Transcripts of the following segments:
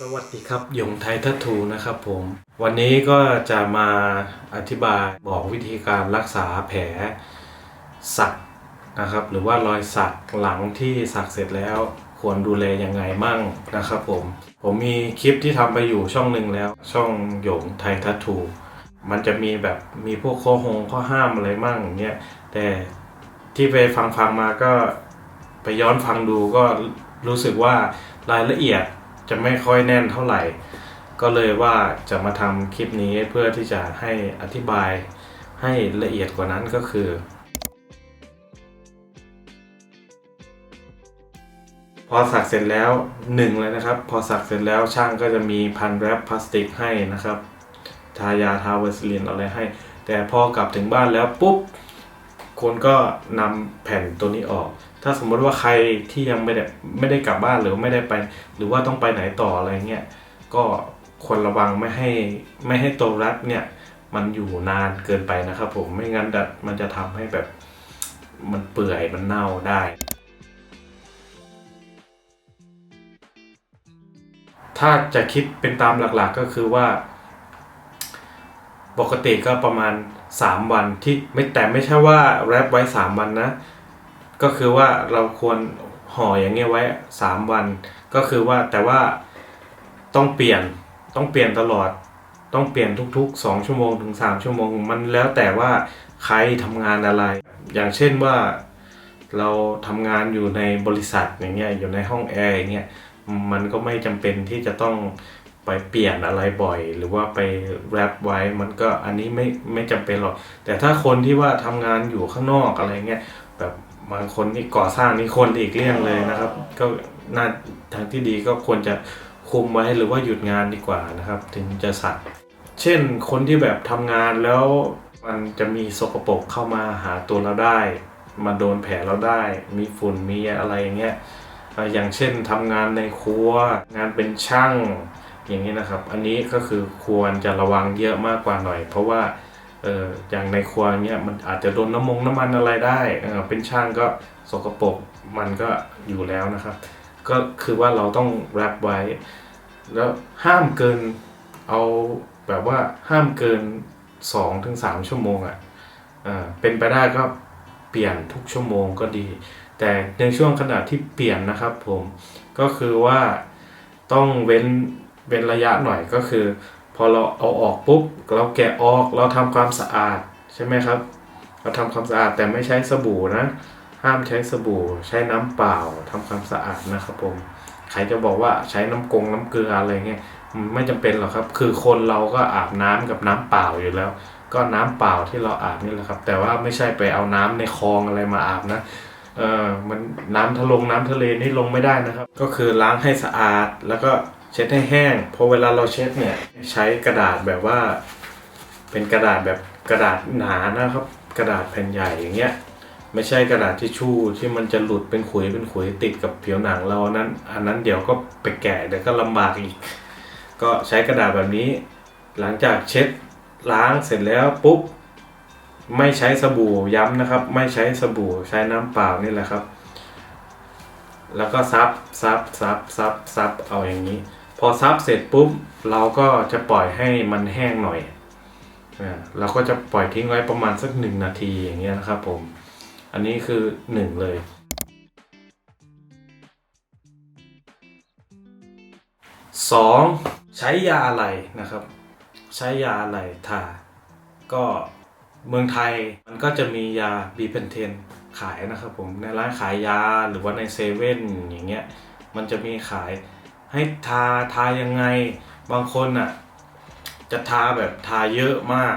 สวัสดีครับยงไทยทัตทูนะครับผม วันนี้ก็จะมาอธิบายบอกวิธีการรักษาแผลสักนะครับ หรือว่ารอยสักหลังที่สักเสร็จแล้วควรดูแลยังไงมั่งนะครับผม ผมมีคลิปที่ทำไปอยู่ช่องหนึ่งแล้ว ช่องหยงไทยทัตทูมันจะมีแบบมีพวกข้อหงข้อห้ามอะไรมั่งอย่างเงี้ยแต่ที่ไปฟังฟังมาก็ไปย้อนฟังดูก็รู้สึกว่ารายละเอียด จะไม่ค่อยแน่นเท่าไหร่ ก็เลยว่าจะมาทำคลิปนี้เพื่อที่จะให้อธิบายให้ละเอียดกว่านั้นก็คือ พอสักเสร็จแล้วหนึ่งเลยนะครับ พอสักเสร็จแล้วช่างก็จะมีพันแรปพลาสติกให้นะครับทายาทาเวสลินอะไรให้ แต่พอกลับถึงบ้านแล้วปุ๊บคนก็นำแผ่นตัวนี้ออก ถ้าสมมติว่าใครที่ยังไม่ได้ไม่ได้กลับบ้านหรือไม่ได้ไป หรือว่าต้องไปไหนต่ออะไรเงี้ยก็ควรระวังไม่ให้ไม่ให้ตัวรัดเนี่ยมันอยู่นานเกินไปนะครับ ผมไม่งั้นดัดมันจะทำให้แบบมันเปื่อยมันเน่าได้ ถ้าจะคิดเป็นตามหลักๆก็คือว่า ปกติก็ประมาณ 3 วันที่ไม่แต่ไม่ใช่ว่าแรปไว้ 3 วันนะ ก็คือว่าเราควรห่ออย่างเงี้ยไว้3วัน ก็คือว่าแต่ว่าต้องเปลี่ยนต้องเปลี่ยนตลอด ต้องเปลี่ยนทุกๆ2ชั่วโมงถึง3ชั่วโมง มันแล้วแต่ว่าใครทำงานอะไร อย่างเช่นว่าเราทำงานอยู่ในบริษัทอย่างเงี้ยอยู่ในห้องแอร์อย่างเงี้ยมันก็ไม่จำเป็นที่จะต้องไปเปลี่ยนอะไรบ่อย หรือว่าไปแรปไว้มันก็อันนี้ไม่ไม่จำเป็นหรอกแต่ถ้าคนที่ว่าทำงานอยู่ข้างนอกอะไรเงี้ยแบบ บางคนที่ก่อสร้างนี่คนอีกเรื่องเลยนะครับ ก็น่าทางที่ดีก็ควรจะคุมไว้หรือว่าหยุดงานดีกว่านะครับ ถึงจะสักเช่นคนที่แบบทำงานแล้วมันจะมีสกปรกเข้ามาหาตัวเราได้ มาโดนแผลเราได้ มีฝุ่นมีอะไรอย่างเงี้ยอ่าอย่างเช่นทำงานในครัว งานเป็นช่างอย่างนี้นะครับ อันนี้ก็คือควรจะระวังเยอะมากกว่าหน่อย เพราะว่า เอออย่างในครัวเนี้ยมันอาจจะโดนน้ำมงน้ำมันอะไรได้เออเป็นช่างก็สกปรกมันก็อยู่แล้วนะครับ ก็คือว่าเราต้องแรปไว้ แล้วห้ามเกินเอาแบบว่าห้ามเกิน2-3ถึง3ชั่วโมงอะ่ะอ่าเป็นไปได้ก็เปลี่ยนทุกชั่วโมงก็ดี แต่ในช่วงขณะที่เปลี่ยนนะครับผมก็คือว่าต้องเว้นเว้นระยะหน่อยก็คือ พอเราเอาออกปุ๊บเราแกะออกเราทำความสะอาดใช่ไหมครับ เราทำความสะอาดแต่ไม่ใช้สบู่นะ ห้ามใช้สบู่ ใช้น้ำเปล่าทำความสะอาดนะครับผมใครจะบอกว่าใช้น้ำกงน้ำเกลืออะไรเงี้ยไม่จำเป็นหรอกครับ คือคนเราก็อาบน้ำกับน้ำเปล่าอยู่แล้ว ก็น้ำเปล่าที่เราอาบนี่แหละครับ แต่ว่าไม่ใช่ไปเอาน้ำในคลองอะไรมาอาบนะเออมันน้ำทะลงน้ำทะเลนี่ลงไม่ได้นะครับ ก็คือล้างให้สะอาดแล้วก็ เช็ดให้แห้งพอเวลาเราเช็ดเนี่ยใช้กระดาษแบบว่า เป็นกระดาษแบบกระดาษหนานะครับ กระดาษแผ่นใหญ่อย่างเงี้ยไม่ใช่กระดาษทิชชู่ที่มันจะหลุดเป็นขุยเป็นขุยติดกับผิวหนังเรานั้น อันนั้นเดี๋ยวก็ไปแกะเดี๋ยวก็ลำบากอีก ก็ใช้กระดาษแบบนี้ หลังจากเช็ดล้างเสร็จแล้วปุ๊บไม่ใช้สบู่ย้ำนะครับ ไม่ใช้สบู่ใช้น้ำเปล่านี่แหละครับ แล้วก็ซับซับซับซับซับเอาอย่างนี้ พอซับเสร็จปุ๊บเราก็จะปล่อยให้มันแห้งหน่อยเราก็จะปล่อยทิ้งไว้ประมาณสักหนึ่งนาทีอย่างเงี้ยนะครับผม อันนี้คือหนึ่งเลยสองใช้ยาอะไรนะครับ ใช้ยาอะไรทา ก็เมืองไทยมันก็จะมียาบีเพนเทนขายนะครับผม ในร้านขายยาหรือว่าในเซเว่นอย่างเงี้ยมันจะมีขาย ให้ทาทายังไง บางคนอะจะทาแบบทาเยอะมาก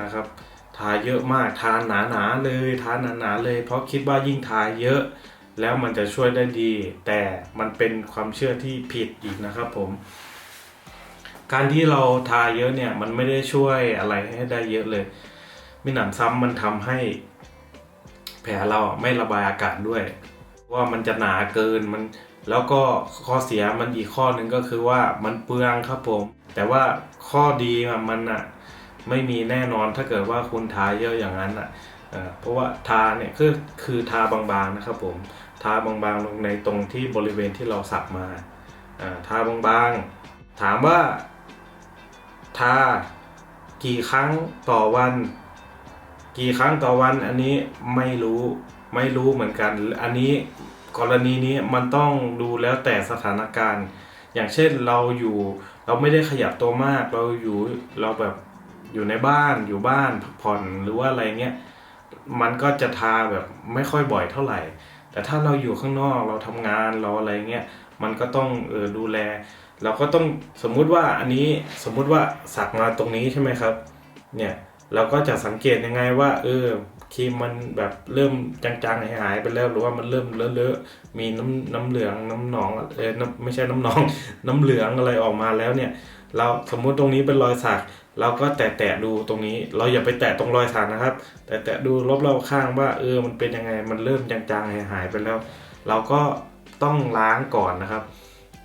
นะครับ ทาเยอะมากทาหนาหนาๆเลยทาหนาหนาๆเลย เพราะคิดว่ายิ่งทาเยอะ แล้วมันจะช่วยได้ดี แต่มันเป็นความเชื่อที่ผิดอีกนะครับผมการที่เราทาเยอะเนี่ยมันไม่ได้ช่วยอะไรให้ได้เยอะเลยมิหนำซ้ำมันทำให้แผลเราไม่ระบายอากาศด้วย ว่ามันจะหนาเกินมัน แล้วก็ข้อเสียมันอีกข้อหนึ่งก็คือว่ามันเปลืองครับผม แต่ว่าข้อดีมันอะไม่มีแน่นอนถ้าเกิดว่าคุณทาเยอะอย่างนั้นอะเอ่อเพราะว่าทาเนี่ยคือคือทาบางๆนะครับผมทาบางๆลงในตรงที่บริเวณที่เราสักมาทาบางๆ ถามว่า ทากี่ครั้งต่อวัน กี่ครั้งต่อวันอันนี้ไม่รู้ไม่รู้เหมือนกัน อันนี้ กรณีนี้มันต้องดูแล้วแต่สถานการณ์ อย่างเช่นเราอยู่ เราไม่ได้ขยับตัวมาก เราอยู่เราแบบอยู่ในบ้านอยู่บ้านพักผ่อนหรือว่าอะไรเงี้ยมันก็จะทาแบบไม่ค่อยบ่อยเท่าไหร่ แต่ถ้าเราอยู่ข้างนอกเราทำงานเราอะไรเงี้ยมันก็ต้องเออดูแล เราก็ต้องสมมุติว่าอันนี้สมมุติว่าสักมาตรงนี้ใช่ไหมครับ เนี่ยเราก็จะสังเกตยังไงว่า เออ ครีมมันแบบเริ่มจางๆหายๆไปแล้วหรือว่ามันเริ่มเลอะๆมีน้ำน้ำเหลืองน้ำหนองเออไม่ใช่น้ำหนอง น้ำเหลืองอะไรออกมาแล้วเนี่ย เราสมมุติตรงนี้เป็นรอยสักเราก็แตะแตะๆดูตรงนี้ เราอย่าไปแตะตรงรอยสักนะครับ แต่แตะดูรอบๆข้างว่าเออมันเป็นยังไงมันเริ่มจางๆหายๆไปแล้ว เราก็ต้องล้างก่อนนะครับ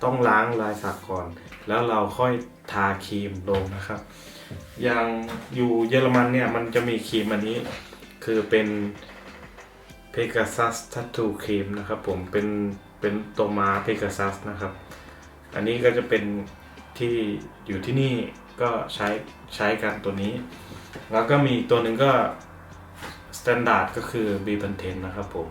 ต้องล้างลายสักก่อน แล้วเราค่อยทาครีมลงนะครับ อย่างอยู่เยอรมันเนี่ยมันจะมีครีมอันนี้ คือเป็น Pegasus Tattoo Cream นะครับผมเป็นเป็นตัวมา Pegasus นะครับ อันนี้ก็จะเป็นที่อยู่ที่นี่ก็ใช้ใช้กันตัวนี้ แล้วก็มีตัวหนึ่งก็ Standard ก็คือ B 1 0นะครับผม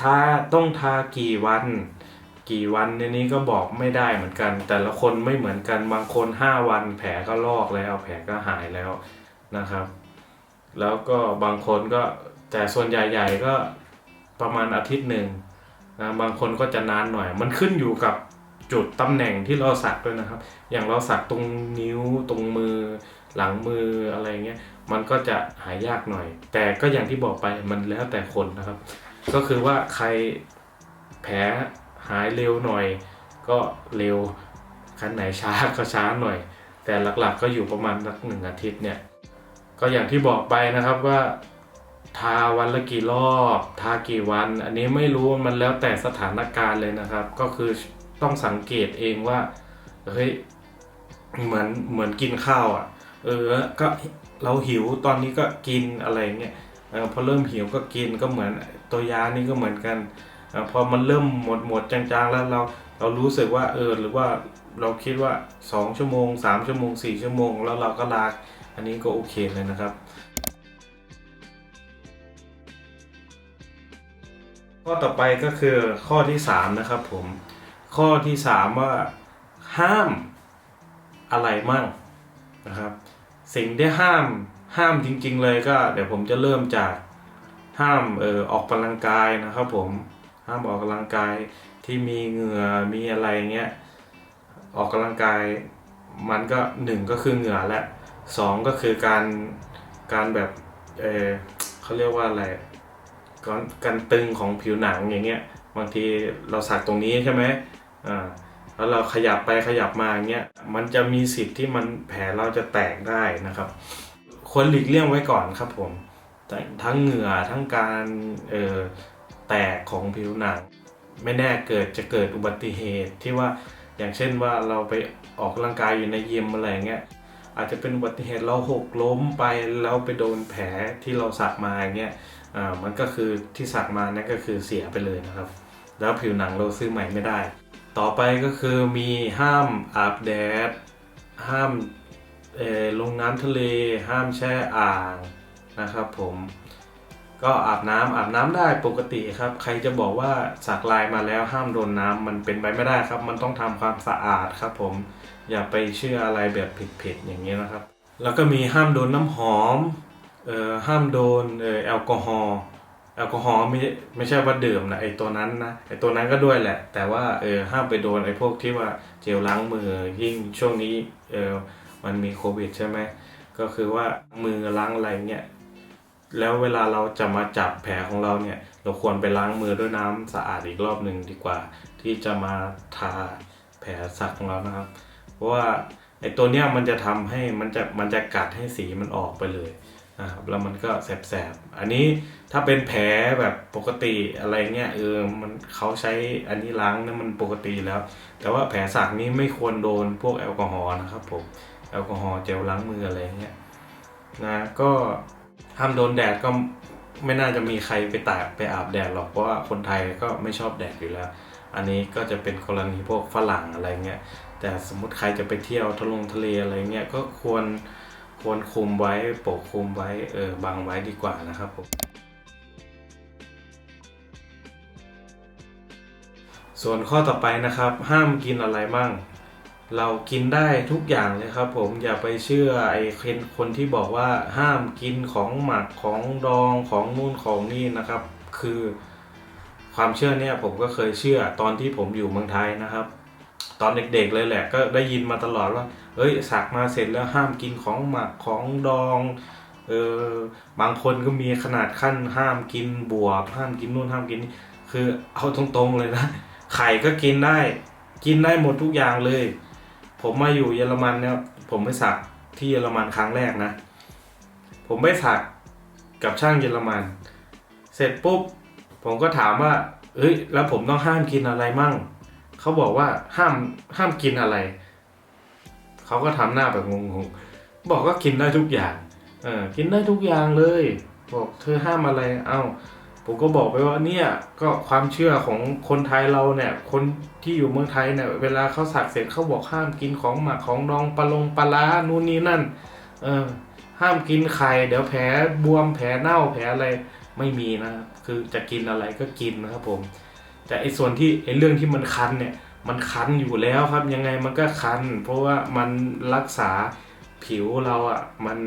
ทาต้องทากี่วัน กี่วันในนี้ก็บอกไม่ได้เหมือนกัน แต่ละคนไม่เหมือนกันบางคน 5 วัน แผลก็ลอกแล้วแผลก็หายแล้วนะครับ แล้วก็บางคนก็แต่ส่วนใหญ่ๆก็ประมาณอาทิตย์หนึ่งนะบางคนก็จะนานหน่อย มันขึ้นอยู่กับจุดตำแหน่งที่เราสักด้วยนะครับ อย่างเราสักตรงนิ้วตรงมือหลังมืออะไรเงี้ยมันก็จะหายยากหน่อย แต่ก็อย่างที่บอกไปมันแล้วแต่คนนะครับ ก็คือว่าใครแผล หายเร็วหน่อย ก็เร็วคันไหนช้าก็ช้าหน่อย แต่หลักๆก็อยู่ประมาณสักหนึ่งอาทิตย์เนี่ยก็อย่างที่บอกไปนะครับว่าทาวันละกี่รอบทากี่วัน อันนี้ไม่รู้มันแล้วแต่สถานการณ์เลยนะครับ ก็คือต้องสังเกตเองว่าเฮ้ยเหมือนเหมือนกินข้าวอะ เออก็เราหิวตอนนี้ก็กินอะไรเงี้ยเออพอเริ่มหิวก็กินก็เหมือนตัวยานี่ก็เหมือนกัน พอมันเริ่มหมดหมดจางๆ แล้วเราเรารู้สึกว่าเออหรือว่าเราคิดว่า 2 ชั่วโมง 3 ชั่วโมง 4 ชั่วโมง แล้วเราก็ลาอันนี้ก็โอเคเลยนะครับข้อต่อไปก็คือข้อที่ 3 นะครับผม ข้อที่ 3 ว่าห้ามอะไรมั่งนะครับ สิ่งที่ห้ามห้ามจริง ๆ เลยก็ เดี๋ยวผมจะเริ่มจากห้ามเออออกกำลังกายนะครับผม ห้ามออกกำลังกายที่มีเหงื่อมีอะไรเงี้ยออกกำลังกายมันก็หนึ่งก็คือเหงื่อและสองก็คือการการแบบเออเขาเรียกว่าอะไรการการตึงของผิวหนังอย่างเงี้ยบางทีเราสักตรงนี้ใช่ไหมอ่าแล้วเราขยับไปขยับมาอย่างเงี้ยมันจะมีสิทธิ์ที่มันแผลเราจะแตกได้นะครับ ควรหลีกเลี่ยงไว้ก่อนครับผม ทั้งเหงื่อทั้งการเออ แตกของผิวหนัง ไม่แน่เกิดจะเกิดอุบัติเหตุที่ว่าอย่างเช่นว่าเราไปออกกำลังกายอยู่ในยิมอะไรเงี้ยอาจจะเป็นอุบัติเหตุเราหกล้มไปแล้วไปโดนแผลที่เราสักมาเงี้ยอ่ามันก็คือที่สักมานั่นก็คือเสียไปเลยนะครับ แล้วผิวหนังเราซื้อใหม่ไม่ได้ ต่อไปก็คือมีห้ามอาบแดด ห้ามลงน้ำทะเล ห้ามแช่อ่างนะครับผม ก็อาบน้ำอาบน้ำได้ปกติครับ ใครจะบอกว่าสักลายมาแล้วห้ามโดนน้ำมันเป็นไปไม่ได้ครับ มันต้องทำความสะอาดครับผมอย่าไปเชื่ออะไรแบบผิดๆอย่างนี้นะครับ แล้วก็มีห้ามโดนน้ำหอมเอ่อห้ามโดนเอ่อแอลกอฮอล์แอลกอฮอล์ไม่ไม่ใช่ว่าดื่มนะไอตัวนั้นนะไอตัวนั้นก็ด้วยแหละ แต่ว่าเออห้ามไปโดนไอพวกที่ว่าเจลล้างมือยิ่งช่วงนี้เออมันมีโควิดใช่ไหมก็คือว่ามือล้างอะไรเงี้ย แล้วเวลาเราจะมาจับแผลของเราเนี่ย เราควรไปล้างมือด้วยน้ำสะอาดอีกรอบหนึ่งดีกว่า ที่จะมาทาแผลสักของเรานะครับ เพราะว่าไอตัวเนี้ยมันจะทำให้มันจะมันจะกัดให้สีมันออกไปเลยนะครับแล้วมันก็แสบๆ อันนี้ถ้าเป็นแผลแบบปกติอะไรเงี้ยเออมันเขาใช้อันนี้ล้างเนี่ยมันปกติแล้ว แต่ว่าแผลสักนี้ไม่ควรโดนพวกแอลกอฮอล์นะครับผมแอลกอฮอล์เจลล้างมืออะไรเงี้ยนะก็ ห้ามโดนแดดก็ไม่น่าจะมีใครไปตากไปอาบแดดหรอกเพราะว่าคนไทยก็ไม่ชอบแดดอยู่แล้ว อันนี้ก็จะเป็นกรณีพวกฝรั่งอะไรเงี้ยแต่สมมติใครจะไปเที่ยวทะลงทะเลอะไรเงี้ยก็ควรควรคุมไว้ปกคุมไว้เออบังไว้ดีกว่านะครับผมส่วนข้อต่อไปนะครับ ห้ามกินอะไรมั่ง เรากินได้ทุกอย่างเลยครับ ผมอย่าไปเชื่อไอ้คนคนที่บอกว่าห้ามกินของหมักของดองของนู่นของนี่นะครับ คือความเชื่อเนี่ยผมก็เคยเชื่อตอนที่ผมอยู่เมืองไทยนะครับ ตอนเด็กๆเลยแหละ ก็ได้ยินมาตลอดว่า เอ้ยสักมาเสร็จแล้วห้ามกินของหมักของดองเออบางคนก็มีขนาดขั้นห้ามกินบวบห้ามกินนู่นห้ามกินนี่คือเอาตรงๆเลยนะไข่ก็กินได้ กินได้หมดทุกอย่างเลย ผมมาอยู่เยอรมันเนี่ยผมไปสักที่เยอรมันครั้งแรกนะ ผมไปสักกับช่างเยอรมัน เสร็จปุ๊บ ผมก็ถามว่าเอ้ย แล้วผมต้องห้ามกินอะไรมั่ง เขาบอกว่าห้ามห้ามกินอะไร เขาก็ทำหน้าแบบงงๆ บอกก็กินได้ทุกอย่าง เออ กินได้ทุกอย่างเลย บอกเธอห้ามอะไร เอ้า ผมก็บอกไปว่าเนี่ยก็ความเชื่อของคนไทยเราเนี่ยคนที่อยู่เมืองไทยเนี่ยเวลาเขาสักเสร็จเขาบอกห้ามกินของหมักของดองปลาลงปลาล้านู่นนี่นั่นเออห้ามกินไข่เดี๋ยวแผลบวมแผลเน่าแผลอะไรไม่มีนะคือจะกินอะไรก็กินนะครับผม แต่ไอ้ส่วนที่ไอ้เรื่องที่มันคันเนี่ยมันคันอยู่แล้วครับยังไงมันก็คัน เพราะว่ามันรักษาผิวเราอะ่ะมัน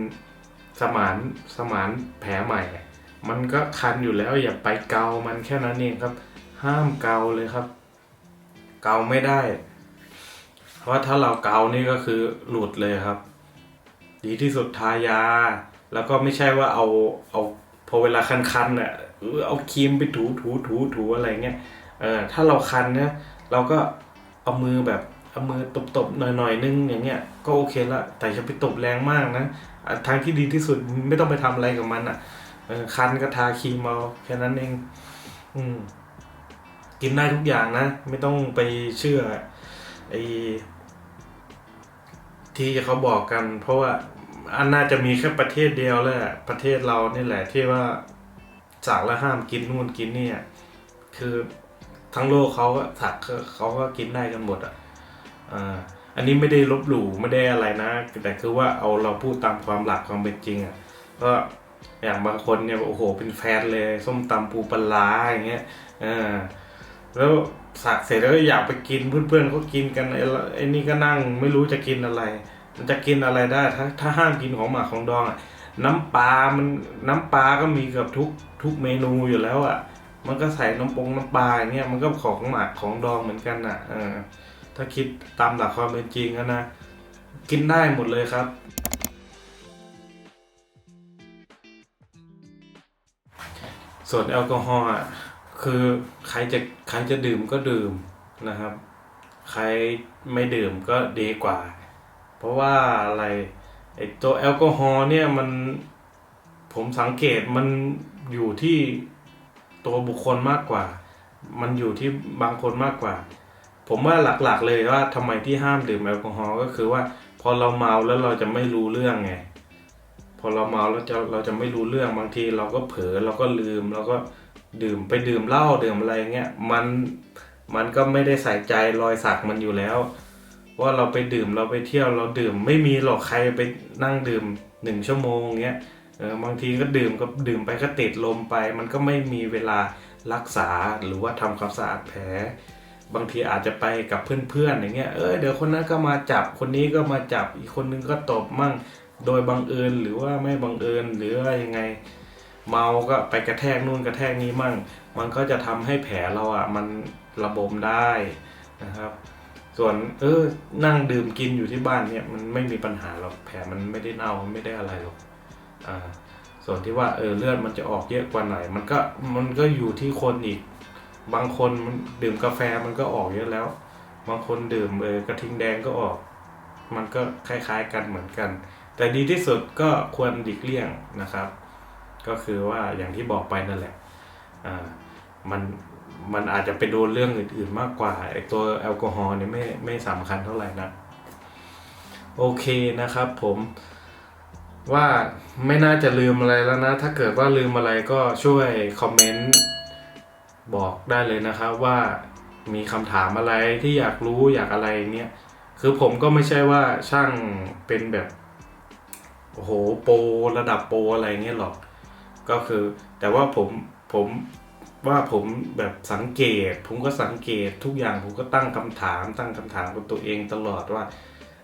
สมานสมานแผลใหม่ มันก็คันอยู่แล้วอย่าไปเกามันแค่นั้นเองครับ ห้ามเกาเลยครับ เกาไม่ได้ เพราะถ้าเราเกานี่ก็คือหลุดเลยครับ ดีที่สุดทายา แล้วก็ไม่ใช่ว่าเอาเอาพอเวลาคันๆเนี่ยเออเอาครีมไปถูถูถูถูอะไรเงี้ยเออถ้าเราคันเนี่ยเราก็เอามือแบบเอามือตบๆหน่อยๆนึงอย่างเงี้ยก็โอเคละแต่จะไปตบแรงมากนะอะทางที่ดีที่สุดไม่ต้องไปทำอะไรกับมันอะ เออคันก็ทาครีมเอาแค่นั้นเอง อืม กินได้ทุกอย่างนะ ไม่ต้องไปเชื่อไอที่เขาบอกกัน เพราะว่าอันน่าจะมีแค่ประเทศเดียวเละประเทศเรานี่แหละที่ว่าสั่งแล้วห้ามกินนู่นกินนี่คือทั้งโลกเขาก็สักเขาก็กินได้กันหมดอะอ่าอันนี้ไม่ได้ลบหลู่ไม่ได้อะไรนะ แต่คือว่าเอาเราพูดตามความหลักความเป็นจริงอะก็ อย่างบางคนเนี่ยโอ้โหเป็นแฟนเลย ส้มตำปูปลาอย่างเงี้ยอ่าแล้วสักเสร็จแล้วก็อยากไปกินเพื่อนๆเขากินกันไอ้นี่ก็นั่งไม่รู้จะกินอะไร มันจะกินอะไรได้ ถ้าถ้าห้ามกินของหมักของดองอะน้ำปลา มันน้ำปลาก็มีกือบทุกทุกเมนูอยู่แล้วอะ มันก็ใส่น้ำปงน้ำปลาอย่างเงี้ยมันก็ของหมักของดองเหมือนกันอะเออถ้าคิดตามหลักความเป็นจริงนะกินได้หมดเลยครับ ส่วนแอลกอฮอล์อะคือใครจะใครจะดื่มก็ดื่มนะครับ ใครไม่ดื่มก็ดีกว่า เพราะว่าอะไรไอตัวแอลกอฮอล์เนี่ยมันผมสังเกตมันอยู่ที่ตัวบุคคลมากกว่า มันอยู่ที่บางคนมากกว่า ผมว่าหลักๆเลยว่าทำไมที่ห้ามดื่มแอลกอฮอล์ก็คือว่าพอเราเมาแล้วเราจะไม่รู้เรื่องไง พอเราเมาแล้วจะเราจะไม่รู้เรื่องบางที เราก็เผลอเราก็ลืมเราก็ดื่มไปดื่มเหล้าดื่มอะไรเงี้ยมันมันก็ไม่ได้ใส่ใจรอยสักมันอยู่แล้ว ว่าเราไปดื่มเราไปเที่ยวเราดื่ม ไม่มีหรอกใครไปนั่งดื่มหนึ่งชั่วโมงเงี้ยเออบางทีก็ดื่มก็ดื่มไปก็ติดลมไป มันก็ไม่มีเวลารักษาหรือว่าทำความสะอาดแผล บางทีอาจจะไปกับเพื่อนๆอย่างเงี้ยเออเดี๋ยวคนนั้นก็มาจับคนนี้ก็มาจับอีกคนนึงก็ตบมั่ง โดยบังเอิญหรือว่าไม่บังเอิญหรือว่ายังไง เมาก็ไปกระแทกนู่นกระแทกนี้มั่ง มันก็จะทำให้แผลเราอะมันระบมได้นะครับ ส่วนเออนั่งดื่มกินอยู่ที่บ้านเนี่ยมันไม่มีปัญหาหรอกแผลมันไม่ได้เน่าไม่ได้อะไรหรอกอ่าส่วนที่ว่าเออเลือดมันจะออกเยอะกว่าไหน มันก็มันก็อยู่ที่คนอีก บางคนมันดื่มกาแฟมันก็ออกเยอะแล้ว บางคนดื่มเออกระทิงแดงก็ออก มันก็คล้ายๆกันเหมือนกัน แต่ดีที่สุดก็ควรหลีกเลี่ยงนะครับ ก็คือว่าอย่างที่บอกไปนั่นแหละอ่ามันมันอาจจะไปโดนเรื่องอื่นๆมากกว่าไอตัวแอลกอฮอล์เนี่ยไม่ไม่สำคัญเท่าไหร่นะโอเคนะครับผมว่าไม่น่าจะลืมอะไรแล้วนะ ถ้าเกิดว่าลืมอะไรก็ช่วยคอมเมนต์บอกได้เลยนะครับว่ามีคำถามอะไรที่อยากรู้อยากอะไรเนี่ยคือผมก็ไม่ใช่ว่าช่างเป็นแบบ โอ้โหโปรระดับโปรอะไรเงี้ยหรอก ก็คือ แต่ว่าผมผมว่าผมแบบสังเกต ผมก็สังเกตทุกอย่างผมก็ตั้งคำถาม ตั้งคำถามกับตัวเองตลอดว่า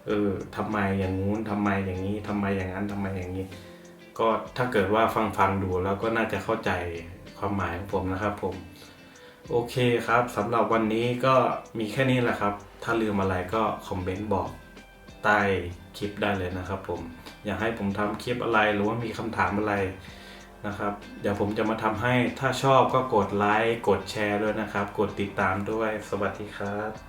เออทำไมอย่างงู้นทำไมอย่างนี้ทำไมอย่างนั้นทำไมอย่างนี้ ก็ถ้าเกิดว่าฟังฟังดูแล้วก็น่าจะเข้าใจความหมายของผมนะครับ ผม โอเคครับสำหรับวันนี้ก็มีแค่นี้แหละครับ ถ้าลืมอะไรก็คอมเมนต์บอกใต้คลิปได้เลยนะครับผม อยากให้ผมทำคลิปอะไรหรือว่ามีคำถามอะไรนะครับ เดี๋ยวผมจะมาทำให้ถ้าชอบก็กดไลค์กดแชร์ด้วยนะครับ กดติดตามด้วยสวัสดีครับ